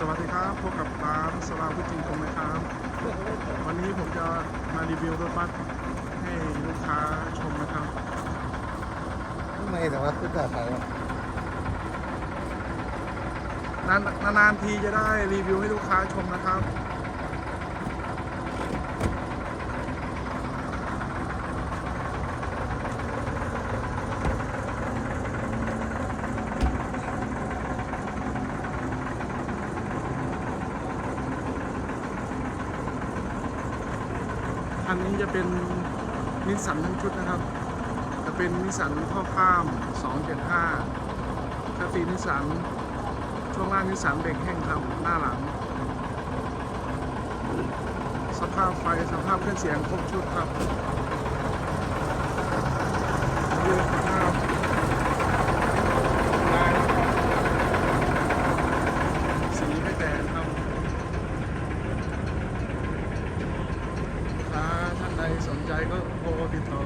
สวัสดีครับพบกับร้านสลาพุจิงคงนะครับ วันนี้ผมจะมารีวิวรถบัสให้ลูกค้าชมนะครับทำไมแต่ว่าขึ้นแบบไหนวะนานนานๆทีจะได้รีวิวให้ลูกค้าชมนะครับ อันนี้จะเป็นนิสสันทั้งชุดนะครับ จะเป็นนิสสันข้อข้าม 275คาตีนิสสันช่วงล่างนิสสันเบรกแห้งครับหน้าหลัง สภาพไฟสภาพเครื่องเสียงครบชุดครับดูสภาพลายสีไม่แตกครับถ้าท่านใดสนใจ ก็โทรติดต่อ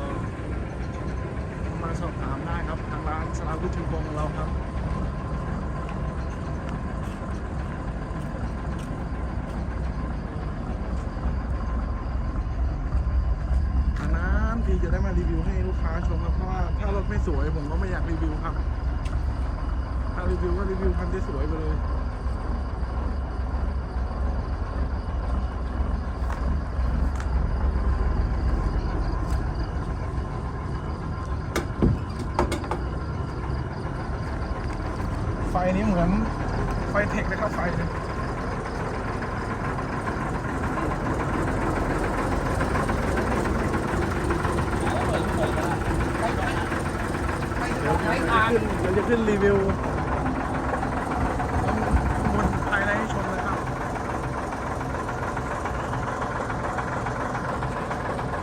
มาสอบถามได้ครับ ทางร้านสลาวุฒิชุมพงของเราครับงานที่จะได้มารีวิวให้ลูกค้าชมครับเพราะว่าถ้ารถไม่สวยผมก็ไม่อยากรีวิวครับ ถ้ารีวิวก็รีวิวคันที่สวยไปเลย ไฟนี้เหมือนไฟเทคเลยครับไฟเลยเดี๋ยวจะขึ้นเดี๋ยวจะขึ้นรีวิวบนภายในให้ชมเลยครับ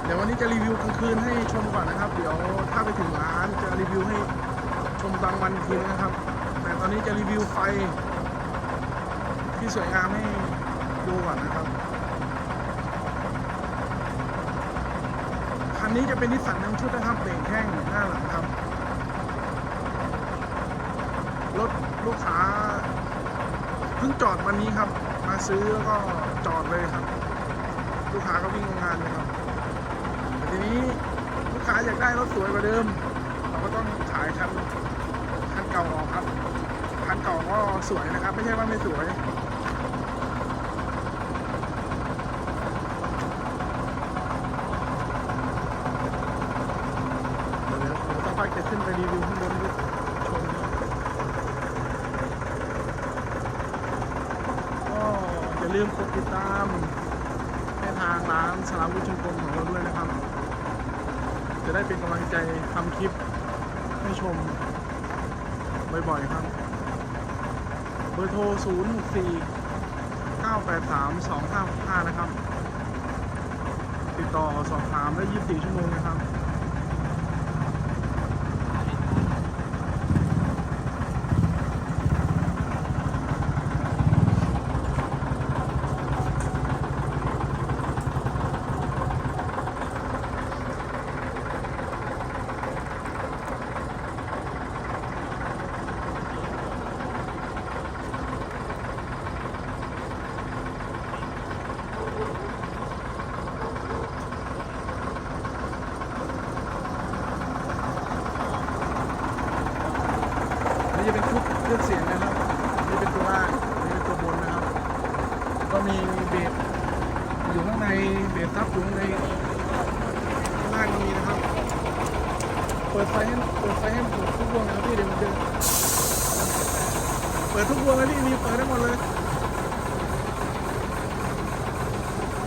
เดี๋ยววันนี้จะรีวิวกลางคืนให้ชมก่อนนะครับ เดี๋ยวถ้าไปถึงร้านจะรีวิวให้ชมกลางวันกทีนะครับ ตอนนี้จะรีวิวไฟ ที่สวยงามให้ดูก่อนนะครับ คันนี้จะเป็นนิสสันทั้งชุดนะครับเบรกแห้งหน้าหลังครับ รถลูกค้าเพิ่งจอดวันนี้ครับ มาซื้อแล้วก็จอดเลยครับ ลูกค้าก็วิ่งโรงงานเลยครับ แต่ทีนี้ลูกค้าอยากได้รถสวยกว่าเดิม เราก็ต้องขายคัน คันเก่าออกครับคันเก่าก็สวยนะครับ ไม่ใช่ว่าไม่สวยจะขึ้นไปรีวิวข้างบนด้วยชมก็อย่าลืมกดติดตามให้ทางร้านสลาวุฒิชุมพลของเราด้วยนะครับ จะได้เป็นกำลังใจทำคลิปให้ชม บ่อยๆครับ เบอร์โทร 0 6 4 9 8 3 2 5 5นะครับ ติดต่อสอบถามได้ 24 ชั่วโมงนะครับ นี่จะเป็นชุดเครื่องเสียงนะครับ นี่เป็นตัวล่างนี่เป็นตัวบนนะครับ ก็มีเบสอยู่ข้างในเบสทับอยู่ข้างในข้างล่างก็มีนะครับ เปิดไฟให้เปิดไฟให้หมดทุกวงนะครับพี่เดี๋ยวมันจะเปิดทุกวงเลยพี่มีเปิดได้หมดเลย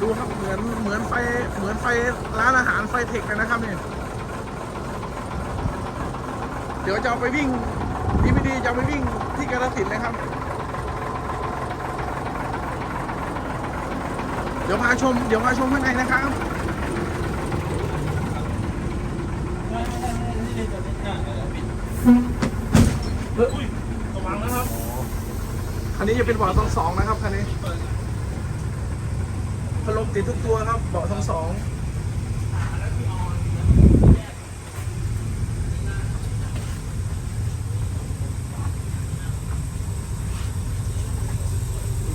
ดูครับเหมือนเหมือนไฟเหมือนไฟร้านอาหารไฟเทคเลยนะครับเนี่ยเดี๋ยวจะเอาไปวิ่งดีไม่ดีจะเอาไปวิ่งที่กาฬสินธุ์เลยครับ ดี๋ยวพาชม เดี๋ยวพาชมข้างในนะครับอุ้ยระวังนะครับคันนี้จะเป็นเบาะทั้งสองนะครับคันนี้พัดลมติดทุกตัวครับเบาะทั้งสอง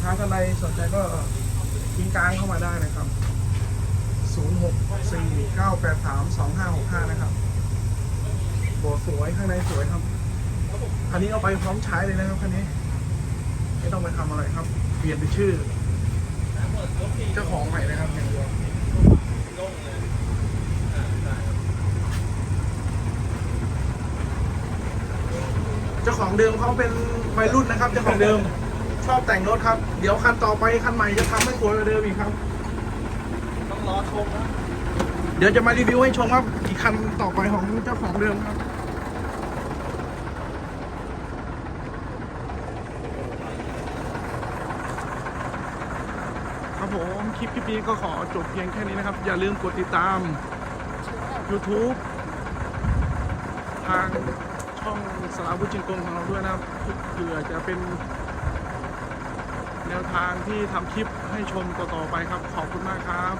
ค้าท่านใดสนใจก็ ทิ้งกลางเข้ามาได้นะครับ 0649832565 นะครับโบสวยข้างในสวยครับ คันนี้เอาไปพร้อมใช้เลยนะครับคันนี้ ไม่ต้องไปทำอะไรครับ เปลี่ยนเป็นชื่อ เจ้าของใหม่นะครับอย่างเดียวเจ้าของเดิมเขาเป็นวัยรุ่นนะครับ เจ้าของเดิม ชอบแต่งรถครับ เดี๋ยวคันต่อไปคันใหม่จะทำให้สวยกว่าเดิมอีกครับ ต้องรอชมนะ เดี๋ยวจะมารีวิวให้ชมครับอีกคันต่อไปของเจ้าของเดิมครับครับผมคลิปคลิปนี้ก็ขอจบเพียงแค่นี้นะครับ อย่าลืมกดติดตาม YouTube ทางช่องสารวุฒิจิงกงของเราด้วยนะครับเผื่อจะเป็น แนวทางที่ทำคลิปให้ชมต่อๆไปครับ ขอบคุณมากครับ